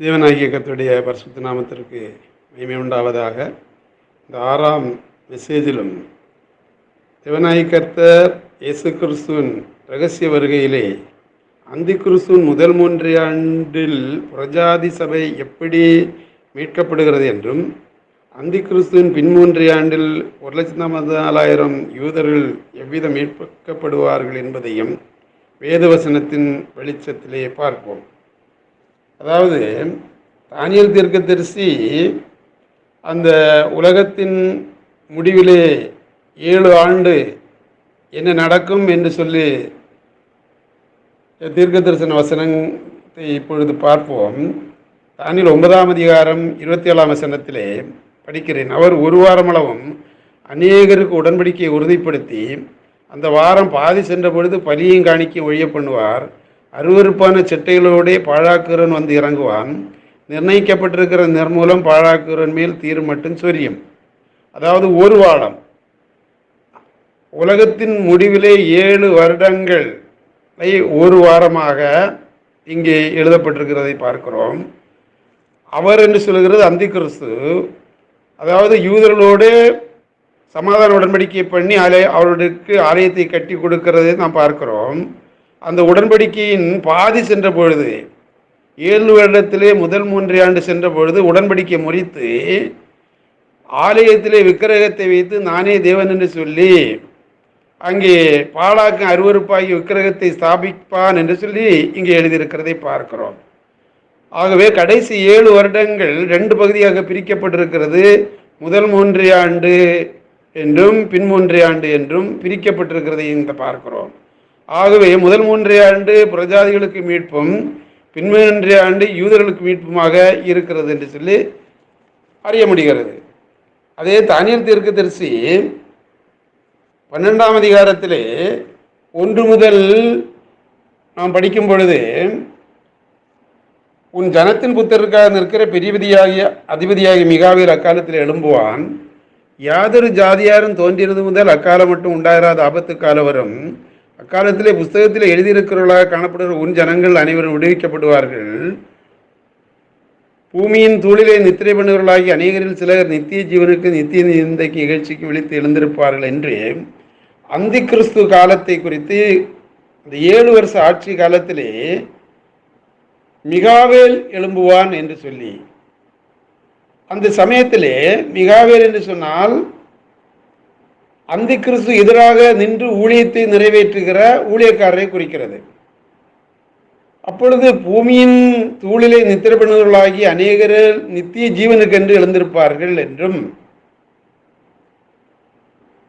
தேவனாகிய கத்துடைய பரிசுத்த நாமத்திற்கு மகிமை உண்டாவதாக. இந்த ஆறாம் மெசேஜிலும் தேவநாயக கர்த்தர் இயேசு கிறிஸ்துவின் ரகசிய வருகையிலே அந்தி கிறிஸ்துவின் முதல் மூன்று ஆண்டில் பிரஜாதி சபை எப்படி மீட்கப்படுகிறது என்றும் அந்தி கிறிஸ்துவின் பின்மூன்றிய ஆண்டில் ஒரு லட்சத்தி நாலாயிரம் யூதர்கள் எவ்விதம் மீட்கப்படுவார்கள் என்பதையும் வேதவசனத்தின் வெளிச்சத்திலே பார்ப்போம். அதாவது தானியல் தீர்க்க தரிசி அந்த உலகத்தின் முடிவிலே ஏழு ஆண்டு என்ன நடக்கும் என்று சொல்லி தீர்க்க தரிசன வசனத்தை இப்பொழுது பார்ப்போம். தானியல் ஒன்பதாம் அதிகாரம் இருபத்தி ஏழாம் வசனத்திலே படிக்கிறேன். அவர் ஒரு வாரமளவும் அநேகருக்கு உடன்படிக்கையை உறுதிப்படுத்தி அந்த வாரம் பாதி சென்ற பொழுது பலியும் காணிக்கையும் ஒழிய பண்ணுவார். அருவருப்பான சிட்டைகளோடே பாழாக்குறன் வந்து இறங்குவான். நிர்ணயிக்கப்பட்டிருக்கிற நிர்மூலம் பாழாக்குறன் மேல் தீர் மட்டும் சொரியும். அதாவது ஒரு வாரம். உலகத்தின் முடிவிலே ஏழு வருடங்களை. ஒரு வாரமாக இங்கே எழுதப்பட்டிருக்கிறதை பார்க்கிறோம். அவர் என்று சொல்கிறது அந்தி கிறிஸ்து அதாவது யூதர்களோடு சமாதான உடன்படிக்கை பண்ணி ஆலய அவர்களுக்கு ஆலயத்தை கட்டி கொடுக்கிறதை நாம் பார்க்கிறோம். அந்த உடன்படிக்கையின் பாதி சென்ற பொழுது ஏழு வருடத்திலே முதல் மூன்று ஆண்டு சென்ற பொழுது உடன்படிக்கை முறித்து ஆலயத்திலே விக்கிரகத்தை வைத்து நானே தேவன் என்று சொல்லி அங்கே பாலாக்கும் அருவறுப்பாகி விக்கிரகத்தை ஸ்தாபிப்பான் என்று சொல்லி இங்கே எழுதியிருக்கிறதை பார்க்கிறோம். ஆகவே கடைசி ஏழு வருடங்கள் ரெண்டு பகுதியாக பிரிக்கப்பட்டிருக்கிறது. முதல் மூன்று ஆண்டு என்றும் பின் மூன்று ஆண்டு என்றும் பிரிக்கப்பட்டிருக்கிறதை இந்த பார்க்கிறோம். ஆகவே முதல் மூன்றே ஆண்டு பிரஜாதிகளுக்கு மீட்பும் பின்மூன்றே ஆண்டு யூதர்களுக்கு மீட்புமாக இருக்கிறது என்று சொல்லி அறிய முடிகிறது. அதே தானியல் தீர்க்க தரிசி பன்னெண்டாம் அதிகாரத்திலே ஒன்று முதல் நாம் படிக்கும் பொழுது உன் ஜனத்தின் புத்தருக்காக நிற்கிற பெரியபதியாகிய அதிபதியாகிய மிகாவில் அக்காலத்தில் எழும்புவான். யாதொரு ஜாதியாரும் தோன்றியது முதல் அக்காலம் மட்டும் உண்டாயிராத ஆபத்து காலம் வரும் அக்காலத்திலே புஸ்தகத்தில் எழுதியிருக்கிறவர்களாக காணப்படுகிற உன் ஜனங்கள் அனைவரும் விடுவிக்கப்படுவார்கள். பூமியின் தூளிலே நித்திரை பண்ணுவர்களாகி அநேகரில் சிலர் நித்திய ஜீவனுக்கு நித்திய நிந்தைக்கு நிகழ்ச்சிக்கு விழித்து எழுந்திருப்பார்கள் என்று அந்தி கிறிஸ்து காலத்தை குறித்து இந்த ஏழு வருஷ ஆட்சி காலத்திலே மிகாவேல் எழும்புவான் என்று சொல்லி அந்த சமயத்திலே மிகாவேல் என்று சொன்னால் அந்தி கிறிஸ்து எதிராக நின்று ஊழியத்தை நிறைவேற்றுகிற ஊழியக்காரரை குறிக்கிறது. அப்பொழுது பூமியின் தூளிலே நித்திரப்படுவர்களாகி அநேகர் நித்திய ஜீவனுக்கென்று எழுந்திருப்பார்கள் என்றும்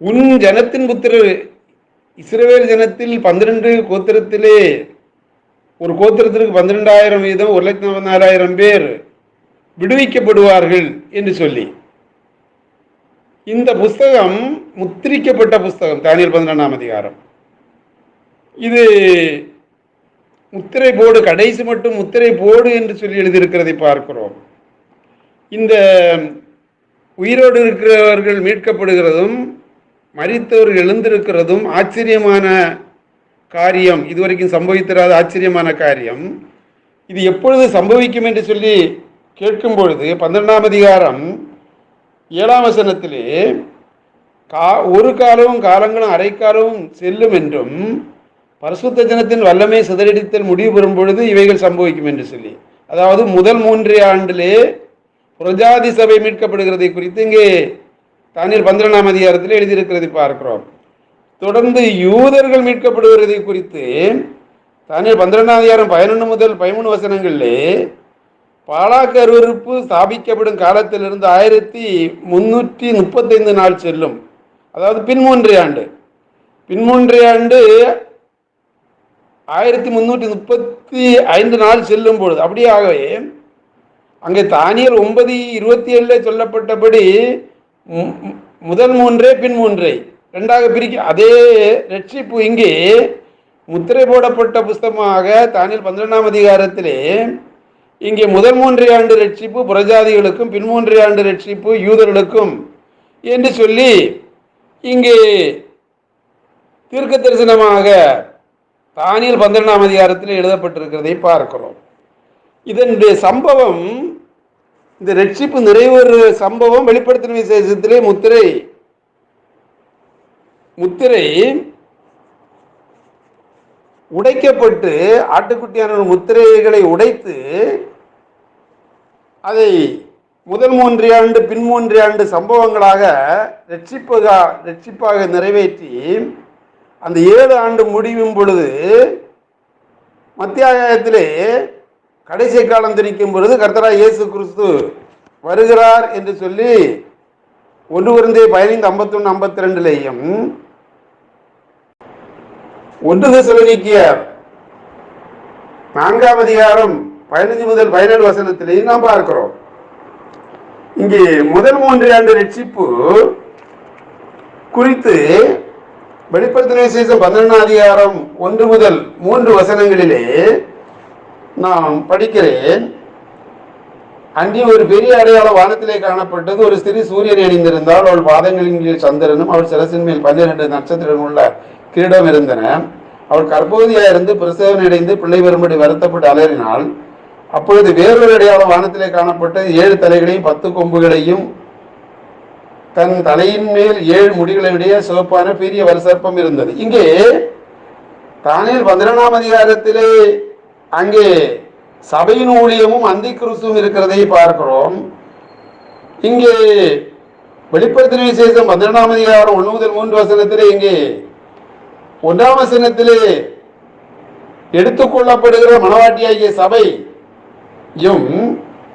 உன் ஜனத்தின் புத்திரர் இஸ்ரவேல் ஜனத்தில் பன்னிரண்டு கோத்திரத்திலே ஒரு கோத்திரத்திற்கு பன்னிரெண்டாயிரம் வீதம் ஒரு லட்சத்தி நாலாயிரம் பேர் விடுவிக்கப்படுவார்கள் என்று சொல்லி இந்த புஸ்தகம் முத்திரிக்கப்பட்ட புஸ்தகம் தானியல் பதினொன்றாம் அதிகாரம். இது முத்திரை போடு கடைசி மட்டும் முத்திரை போடு என்று சொல்லி எழுதியிருக்கிறதை பார்க்கிறோம். இந்த உயிரோடு இருக்கிறவர்கள் மீட்கப்படுகிறதும் மறித்தவர்கள் எழுந்திருக்கிறதும் ஆச்சரியமான காரியம். இதுவரைக்கும் சம்பவித்திராத ஆச்சரியமான காரியம். இது எப்பொழுது சம்பவிக்கும் என்று சொல்லி கேட்கும் பொழுது பன்னிரெண்டாம் அதிகாரம் ஏழாம் வசனத்திலே கா ஒரு காலமும் காலங்களும் அரைக்காலமும் செல்லும் என்றும் பரிசுத்த ஜனத்தின் வல்லமை சிதறடித்தல் முடிவு பெறும் பொழுது இவைகள் சம்பவிக்கும் என்று சொல்லி. அதாவது முதல் மூன்றே ஆண்டிலே புரஜாதி சபை மீட்கப்படுகிறதை குறித்து இங்கே தானியல் பந்திரனாம் அதிகாரத்தில் எழுதியிருக்கிறதை பார்க்கிறோம். தொடர்ந்து யூதர்கள் மீட்கப்படுகிறதை குறித்து தானியல் பந்திரனாம் அதிகாரம் பதினொன்று முதல் பதிமூணு வசனங்களிலே பாலாக்கு ஸ்தாபிக்கப்படும் காலத்திலிருந்து ஆயிரத்தி முன்னூற்றி முப்பத்தைந்து நாள் செல்லும். அதாவது பின்மூன்றே ஆண்டு. பின்மூன்றே ஆண்டு ஆயிரத்தி முன்னூற்றி முப்பத்தி ஐந்து நாள் செல்லும் பொழுது அப்படியாகவே அங்கே தானியல் ஒன்பது இருபத்தி ஏழில் சொல்லப்பட்டபடி முதல் மூன்றே பின் மூன்றே. ரெண்டாக பிரிக்க அதே ரட்சிப்பு இங்கே முத்திரை போடப்பட்ட புஸ்தகமாக தானியல் பன்னிரெண்டாம் அதிகாரத்திலே இங்கே முதல் மூன்று ஆண்டு ரட்சிப்பு புறஜாதிகளுக்கும் பின்மூன்றை ஆண்டு ரட்சிப்பு யூதர்களுக்கும் என்று சொல்லி இங்கே தீர்க்க தரிசனமாக தானியல் பன்னிரெண்டாம் அதிகாரத்தில் எழுதப்பட்டிருக்கிறதை பார்க்கிறோம். இதனுடைய சம்பவம் இந்த ரட்சிப்பு நிறைவேறு சம்பவம் வெளிப்படுத்தின விசேஷத்திலே முத்திரை முத்திரை உடைக்கப்பட்டு ஆட்டுக்குட்டியான முத்திரைகளை உடைத்து அதை முதல் மூன்று ஆண்டு பின் மூன்று ஆண்டு சம்பவங்களாக ரட்சிப்பகா ரட்சிப்பாக நிறைவேற்றி அந்த ஏழு ஆண்டு முடியும் பொழுது மத்தியாயத்திலே கடைசி காலம் திணிக்கும் பொழுது கர்த்தரா இயேசு கிறிஸ்து வருகிறார் என்று சொல்லி ஒன்று குருந்தே பதினைந்து ஐம்பத்தொன்று ஐம்பத்தி ரெண்டுலேயும் ஒன்று தெசலோனிக்கேயர் நான்காம் அதிகாரம் பதினஞ்சு முதல் பதினேழு வசனத்திலேயும் நாம் பார்க்கிறோம். இங்கே முதல் மூன்று ஆண்டு ரட்சிப்பு குறித்து வெளிப்படுத்தின விசேஷம் பதினொன்றாம் அதிகாரம் ஒன்று முதல் மூன்று வசனங்களிலே நான் படிக்கிறேன். அங்கே ஒரு பெரிய அடையாள வானத்திலே காணப்பட்டது. ஒரு சிறு சூரியன் அணிந்திருந்தால் அவள் பாதங்களின் கீழ் சந்திரனும் அவள் சிரசின் மேல் பன்னிரண்டு நட்சத்திரம் உள்ள கிரீடம் இருந்தன அவள் கர்ப்பவதியாக இருந்து பிரசவம் அடைந்து பிள்ளை வரும்படி வருத்தப்பட்டு அலறினாள். அப்பொழுது வேறொரு அடையாளம் வானத்திலே காணப்பட்ட ஏழு தலைகளையும் பத்து கொம்புகளையும் தன் தலையின் மேல் ஏழு முடிகளுடைய சிவப்பான பெரிய வருசற்பம் இருந்தது. இங்கே தானே பதினொன்றாம் அதிகாரத்திலே அங்கே சபையின் ஊழியமும் அந்தி கிறிஸ்துவும் இருக்கிறதை பார்க்கிறோம். இங்கே வெளிப்படுத்தின விசேஷம் பதினொன்றாம் அதிகாரம் ஒன்று முதல் மூன்று வசனத்திலே இங்கே ஒன்றாம் வசனத்திலே எடுத்துக்கொள்ளப்படுகிற மனவாட்டியாகிய சபையும்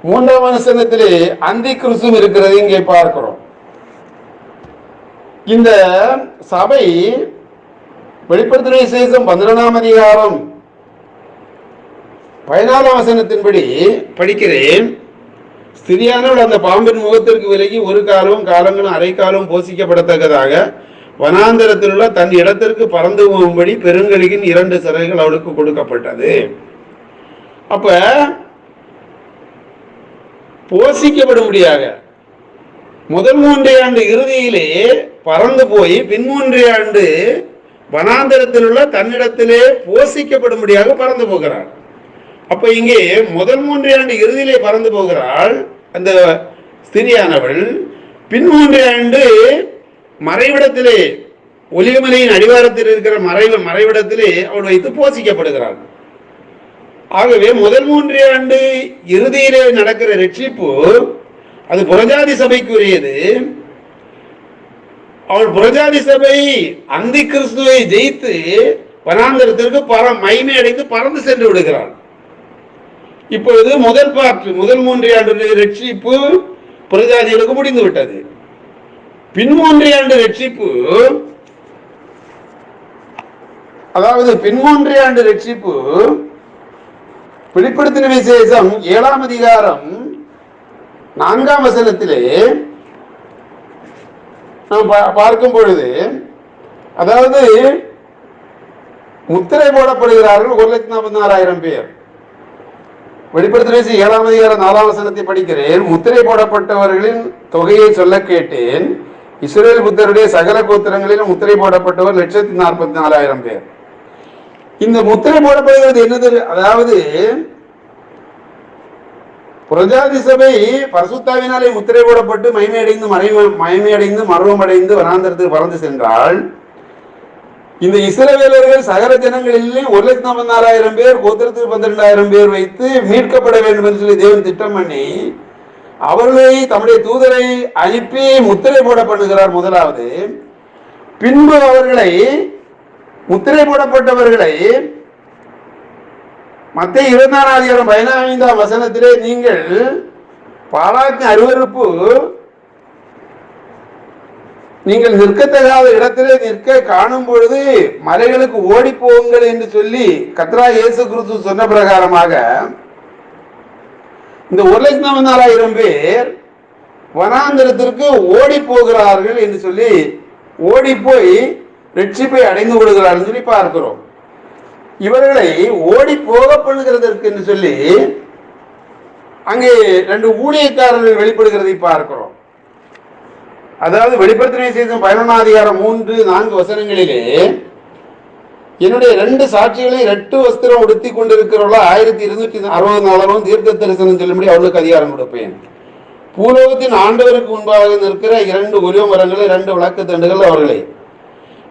மூன்றாம் வசனத்திலே அந்தி கிறிஸ்துவும் இருக்கிறதையும் இங்கே பார்க்கிறோம். இந்த சபை வெளிப்படுத்தின விசேஷம் பதினொன்றாம் அதிகாரம் பதினாலாம் வசனத்தின்படி படிக்கிறேன் ஸ்திரியானவள் அந்த பாம்பின் முகத்திற்கு விலகி ஒரு காலமும் காலங்களும் அரை காலம் போஷிக்கப்படத்தக்கதாக வனாந்தரத்தில் உள்ள தன் இடத்திற்கு பறந்து போகும்படி பெருங்கலியின் இரண்டு சிறைகள் அவளுக்கு கொடுக்கப்பட்டது. அப்ப போஷிக்கப்படும்படியாக முதல் மூன்றே ஆண்டு இறுதியிலே பறந்து போய் பின் மூன்றே ஆண்டு வனாந்தரத்தில் உள்ள தன்னிடத்திலே போஷிக்கப்படும்படியாக பறந்து போகிறாள். அப்ப இங்கே முதல் மூன்றே ஆண்டு இறுதியிலே பறந்து போகிறாள் அந்த ஸ்திரியானவள் பின் மூன்றே ஆண்டு மறைவிடத்திலே ஒலிவமலையின் அடிவாரத்தில் இருக்கிற மறைவு மறைவிடத்திலே அவள் வைத்து போசிக்கப்படுகிறாள். ஆகவே முதல் மூன்றே ஆண்டு இறுதியிலே நடக்கிற ரட்சிப்பு அது புரஜாதி சபைக்குரியது. அவள் புரஜாதி சபை அந்தி கிறிஸ்துவை ஜெயித்து வனாந்தரத்திற்கு பர மைமை அடைந்து பறந்து சென்று விடுகிறாள். இப்பொழுது முதல் பார்ட் முதல் மூன்று ஆண்டு ரட்சிப்பு புரஜாதிகளுக்கு முடிந்து விட்டது பின் ஆண்டு ரட்சிப்பு அதாவது பின் ஆண்டு ரட்சிப்பு வெளிப்படுத்தின விசேஷம் ஏழாம் அதிகாரம் நான்காம் வசனத்திலே நாம் பா- பார்க்கும் பொழுது அதாவது முத்திரை போடப்படுகிறார்கள் ஒரு லட்சத்தி நாற்பத்தி நாலாயிரம் பேர். வெளிப்படுத்தின ஏழாம் அதிகாரம் நாலாம் வசனத்தை படிக்கிறேன். முத்திரை போடப்பட்டவர்களின் தொகையை சொல்ல கேட்டேன். இஸ்ரேல் புத்தருடைய சகல கோத்திரங்களிலும் முத்திரை போடப்பட்டவர் லட்சத்தி நாற்பத்தி நாலாயிரம் பேர். இந்த முத்திரை போடப்படுகிறது என்னது? அதாவது பிரஜாதி சபை பரசுத்தாவினாலே முத்திரை போடப்பட்டு மைமையடைந்து மறை மயமையடைந்து மர்வமடைந்து வனாந்தரத்துக்கு பறந்து சென்றால் இந்த இஸ்ரவேலர்கள் சகல ஜனங்களிலே ஒரு லட்சத்தி நாற்பத்தி நாலாயிரம் பேர் கோத்திரத்துக்கு பன்னிரெண்டாயிரம் பேர் வைத்து மீட்கப்பட வேண்டும் என்று சொல்லி தேவன் திட்டம் பண்ணி அவர்களை தம்முடைய தூதரை அனுப்பி முத்திரை போட பண்ணுகிறார் முதலாவது. பின்பு அவர்களை முத்திரை போடப்பட்டவர்களை மத்திய இருபத்தாறாம் அதிகாரம் பதினைந்தாம் வசனத்திலே நீங்கள் பாலாக்கு அருவறுப்பு நீங்கள் நிற்கத்தகாத இடத்திலே நிற்க காணும் பொழுது மலைகளுக்கு ஓடி போங்கள் என்று சொல்லி கத்ரா இயேசு கிறிஸ்து சொன்ன பிரகாரமாக இந்த ஒரு லட்சம் நாலாயிரம் பேர் வனாந்திரத்திற்கு ஓடி போகிறார்கள் என்று சொல்லி ஓடி போய் ரட்சிப்பை அடைந்து விடுகிறார்கள் சொல்லி பார்க்கிறோம். இவர்களை ஓடி போக பண்ணுகிறதற்கு என்று சொல்லி அங்கே ரெண்டு ஊழியக்காரர்கள் வெளிப்படுகிறதை பார்க்கிறோம். அதாவது வெளிப்படுத்தினை செய்த பதினொன்றாம் அதிகாரம் மூன்று நான்கு வசனங்களிலே என்னுடைய ரெண்டு சாட்சிகளையும் ரெட்டு வஸ்திரம் உடுத்தி கொண்டிருக்கிறவர்களா ஆயிரத்தி இருநூற்றி அறுபது நாளும் தீர்க்க தரிசனம் சொல்லும்படி அவளுக்கு அதிகாரம் கொடுப்பேன். பூலோகத்தின் ஆண்டவருக்கு முன்பாக நிற்கிற இரண்டு ஒலிவ மரங்கள் இரண்டு விளக்கு தண்டுகள் அவர்களே.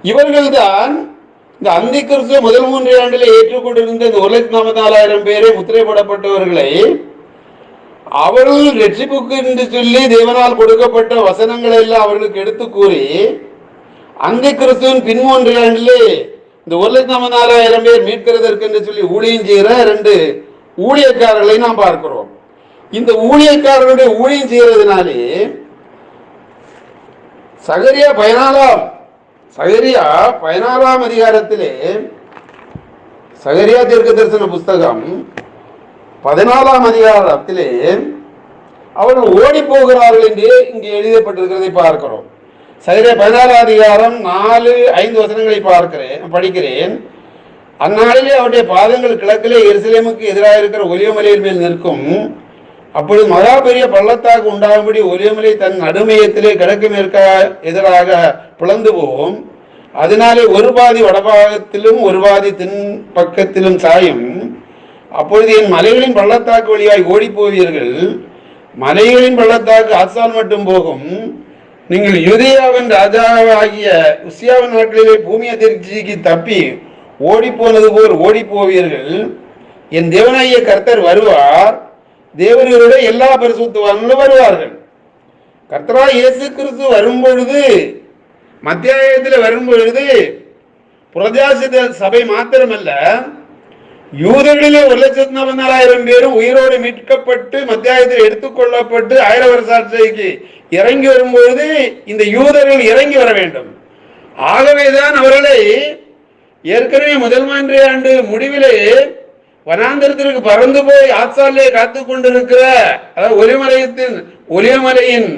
இவர்கள்தான் இந்த அந்தி கிறிஸ்துவ முதல் மூன்று ஆண்டில் ஏற்றுக்கொண்டிருந்த இந்த ஒரு லட்சத்தி நாற்பத்தி நாலாயிரம் பேரை முத்திரை போடப்பட்டவர்களை அவர்கள் ரட்சிப்புக்கு என்று சொல்லி தேவனால் கொடுக்கப்பட்ட வசனங்களை எல்லாம் அவர்களுக்கு எடுத்து கூறி அந்தி கிறிஸ்துவின் பின்மூன்று ஆண்டிலே இந்த ஒரு லட்சம் நாலாயிரம் பேர் மீட்கிறதற்கு என்று சொல்லி ஊழியம் செய்கிற ரெண்டு ஊழியக்காரர்களை நாம் பார்க்கிறோம். இந்த ஊழியக்காரருடைய ஊழியம் செய்யறதுனாலே சகரியா பதினாலாம் சகரியா பதினாலாம் அதிகாரத்திலே சகரியா தீர்க்க தரிசன புஸ்தகம் பதினாலாம் அதிகாரத்திலே அவர்கள் ஓடி போகிறார்கள் என்று இங்கே எழுதப்பட்டிருக்கிறதை பார்க்கிறோம். சகரியா பதினாலாம் அதிகாரம் நாலு ஐந்து வசனங்களை பார்க்கிறேன் படிக்கிறேன். அந்நாளிலே அவருடைய பாதங்கள் கிழக்கிலே எருசலேமுக்கு எதிராக இருக்கிற ஒலியமலையின் மேல் நிற்கும். அப்பொழுது மகா பெரிய பள்ளத்தாக்கு உண்டாகும்படி ஒலியமலை தன் நடுமையத்திலே கிழக்கு மேற்க எதிராக பிளந்து போகும். அதனாலே ஒரு பாதி வடபாகத்திலும் ஒரு பாதி தென் பக்கத்திலும் சாயும். அப்பொழுது என் மலைகளின் பள்ளத்தாக்கு வழியாய் ஓடி போவீர்கள். மலைகளின் பள்ளத்தாக்கு ஆசால் மட்டும் போகும். நீங்கள் யூதேயாவின் ராஜாவாகிய உசியாவின் நாட்களிலே பூமி அதிர்ச்சிக்கு தப்பி ஓடி போனது போல் ஓடி போவீர்கள் என் தேவனாகிய கர்த்தர் வருவார். தேவர்களோட எல்லா பரிசுத்தவான்களும் வருவார்கள். கர்த்தரா இயேசு கிறிஸ்து வரும்பொழுது மத்தியாயத்தில் வரும்பொழுது புரஜாசித சபை மாத்திரமல்ல யூதர்களிலே ஒரு லட்சத்தி நாற்பத்தி நாலாயிரம் பேரும் உயிரோடு மீட்கப்பட்டு மத்தியாயத்தில் எடுத்துக்கொள்ளப்பட்டு ஆயிரவர் சாட்சிக்கு இறங்கி வரும்போது இந்த யூதர்கள் இறங்கி வர வேண்டும். ஆகவேதான் அவர்களை ஏற்கனவே முதல் மூன்று ஆண்டு முடிவிலே வனாந்திரத்திற்கு பறந்து போய் ஆத்சாலே காத்து கொண்டிருக்கிற அதாவது ஒலிமலையத்தின் ஒலியமலையின்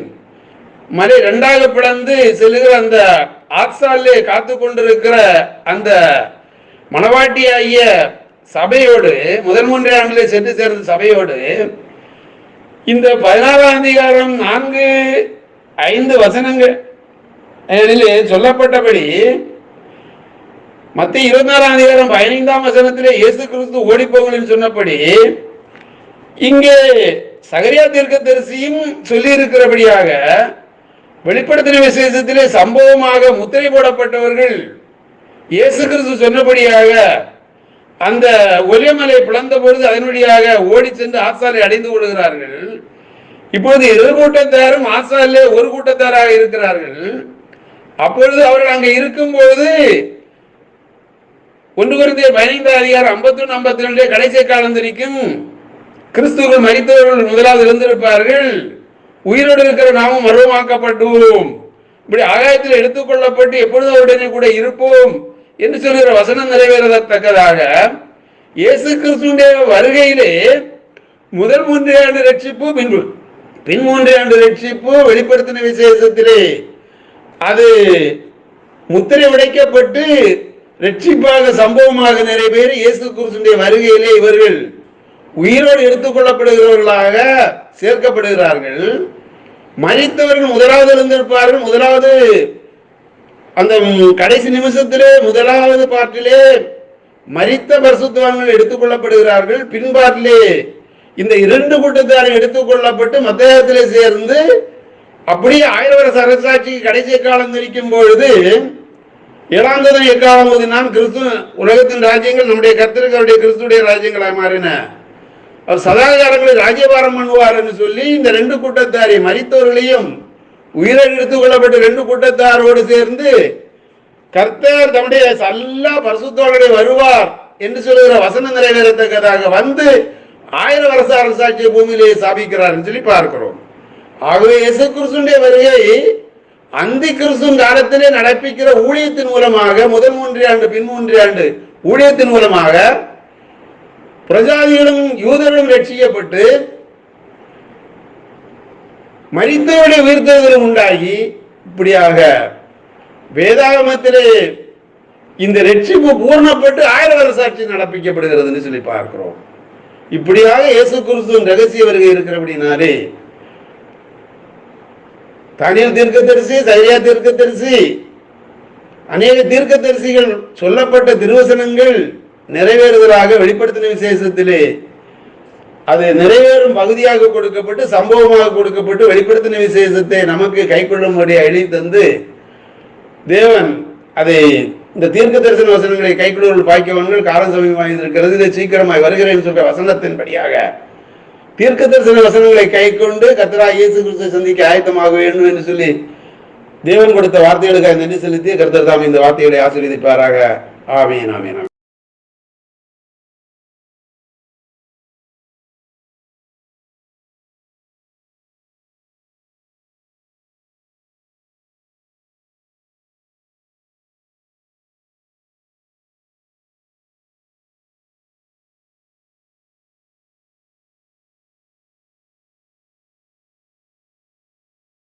மலை இரண்டாக பிளந்து செல்லுகிற அந்த ஆத்சாலே காத்து கொண்டிருக்கிற அந்த மணவாட்டியாகிய சபையோடு முதல் மூன்றே ஆண்டிலே சென்று சேர்ந்த சபையோடு இந்த பதினாறாம் அதிகாரம் நான்கு ஐந்து வசனங்கள் சொல்லப்பட்டபடி மத்திய இருபத்தி நாலாம் அதிகாரம் பதினைந்தாம் வசனத்திலே இயேசு கிறிஸ்து ஓடிப்போங்கள் சொன்னபடி இங்கே சகரியா தீர்க்கதரிசியும் சொல்லி இருக்கிறபடியாக வெளிப்படுத்தின விசேஷத்திலே சம்பவமாக முத்திரை போடப்பட்டவர்கள் இயேசு கிறிஸ்து சொன்னபடியாக அந்த ஒலியமலை பிளந்த பொழுது அதனுடையாக ஓடி சென்று ஆசாலை அடைந்து கொள்கிறார்கள். இப்போது இரு கூட்டத்தாரும் ஆசாலே ஒரு கூட்டத்தாராக இருக்கிறார்கள். அப்பொழுது அவர்கள் அங்கே இருக்கும்போது ஒன்று குறைந்த பதினைந்து அதிகாரம் ஐம்பத்தி ஒன்று ஐம்பத்தி ரெண்டு கடைசி காலம் கிறிஸ்துவர்கள் மறித்தவர்கள் முதலாவது இருந்திருப்பார்கள் உயிரோடு இருக்கிற நாமும் மர்வமாக்கப்பட்டுவோம் இப்படி ஆகாயத்தில் எடுத்துக்கொள்ளப்பட்டு எப்பொழுதும் அவருடனே கூட இருப்போம். என்று சொல்கிற வசனம் நிறைவேறத்தக்கதாக இயேசு கிறிஸ்துடைய வருகையிலே முதல் மூன்று ஆண்டு ரட்சிப்பு பின் பின் மூன்று ஆண்டு ரட்சிப்பு வெளிப்படுத்தின விசேஷத்திலே. அது முத்திரை உடைக்கப்பட்டு ரட்சிப்பாக சம்பவமாக நிறைவேறி இயேசு கிறிஸ்துடைய வருகையிலே இவர்கள் உயிரோடு எடுத்துக்கொள்ளப்படுகிறவர்களாக சேர்க்கப்படுகிறார்கள். மறித்தவர்கள் முதலாவது இருந்திருப்பார்கள் முதலாவது அந்த கடைசி நிமிஷத்திலே முதலாவது பாட்டிலே மரித்த பரிசுத்தவான்கள் எடுத்துக்கொள்ளப்படுகிறார்கள். பின்பாட்டிலே இந்த இரண்டு கூட்டத்தாரும் எடுத்துக்கொள்ளப்பட்டு மத்தியத்திலே சேர்ந்து அப்படியே ஆயிரம் வருஷ அரசாட்சிக்கு கடைசி காலம் நிற்கும் பொழுது ஏழாம் தேதி எக்காலம் ஊதினான் கிறிஸ்து உலகத்தின் ராஜ்யங்கள் நம்முடைய கர்த்தருக்கு கிறிஸ்துடைய ராஜ்யங்களாக மாறின. அவர் சதாகாரங்களை ராஜ்யபாரம் பண்ணுவார் என்று சொல்லி இந்த ரெண்டு கூட்டத்தாரை மறித்தவர்களையும் உயிரோடு எடுத்துக் கொள்ளப்பட்ட ரெண்டு கூட்டத்தாரோடு சேர்ந்து கர்த்தர் தம்முடைய எல்லா பரிசுத்தோடைய வருவார் என்று சொல்லுகிற வசனம் நிறைவேறத்தக்கதாக வந்து ஆயிரம் வருஷ அரசாட்சிய பூமியிலே ஸ்தாபிக்கிறார் என்று சொல்லி பார்க்கிறோம். ஆகவே இயேசு கிறிஸ்துடைய வருகை அந்தி கிறிஸ்துவின் காலத்திலே நடப்பிக்கிற ஊழியத்தின் மூலமாக முதல் மூன்று ஆண்டு பின் மூன்று ஆண்டு ஊழியத்தின் மூலமாக பிரஜாதிகளும் யூதர்களும் ரட்சிக்கப்பட்டு மரித்தவருடைய உயிர்த்தெழுதலும் உண்டாகி இப்படியாக வேதாகமத்திலே இந்த ரட்சிப்பு பூர்ணப்பட்டு ஆயிரம் வருஷ சாட்சி நடப்பிக்கப்படுகிறதுன்னு சொல்லி பார்க்கிறோம். இப்படியாக இயேசு கிறிஸ்துவின் ரகசிய வருகை இருக்கிறபடினாலே தீர்க்க தரிசி சரியா தீர்க்கதரிசி அநேக தீர்க்க தரிசிகள் சொல்லப்பட்ட திருவசனங்கள் நிறைவேறுவதாக வெளிப்படுத்தின விசேஷத்திலே அது நிறைவேறும் பகுதியாக கொடுக்கப்பட்டு சம்பவமாக கொடுக்கப்பட்டு வெளிப்படுத்தின விசேஷத்தை நமக்கு கைக்கொள்ளும்படி எழுதி தந்து தேவன் அதை இந்த தீர்க்க தரிசன வசனங்களை கைக்கொள்ளும் பாய்க்கவன்கள் காலம் சமயம் இருக்கிறது இதை சீக்கிரமாய் வருகிறேன் சொல்ற வசனத்தின்படியாக தீர்க்க தரிசன வசனங்களை கை கொண்டு கத்தரா இயேசு கிறிஸ்துவை சந்திக்க ஆயத்தமாக வேண்டும் என்று சொல்லி தேவன் கொடுத்த வார்த்தைகளுக்காக நன்றி செலுத்தி கர்த்தர் தாம் இந்த வார்த்தைகளை ஆசீர்வதிப்பாராக. ஆமீன் ஆமீன்.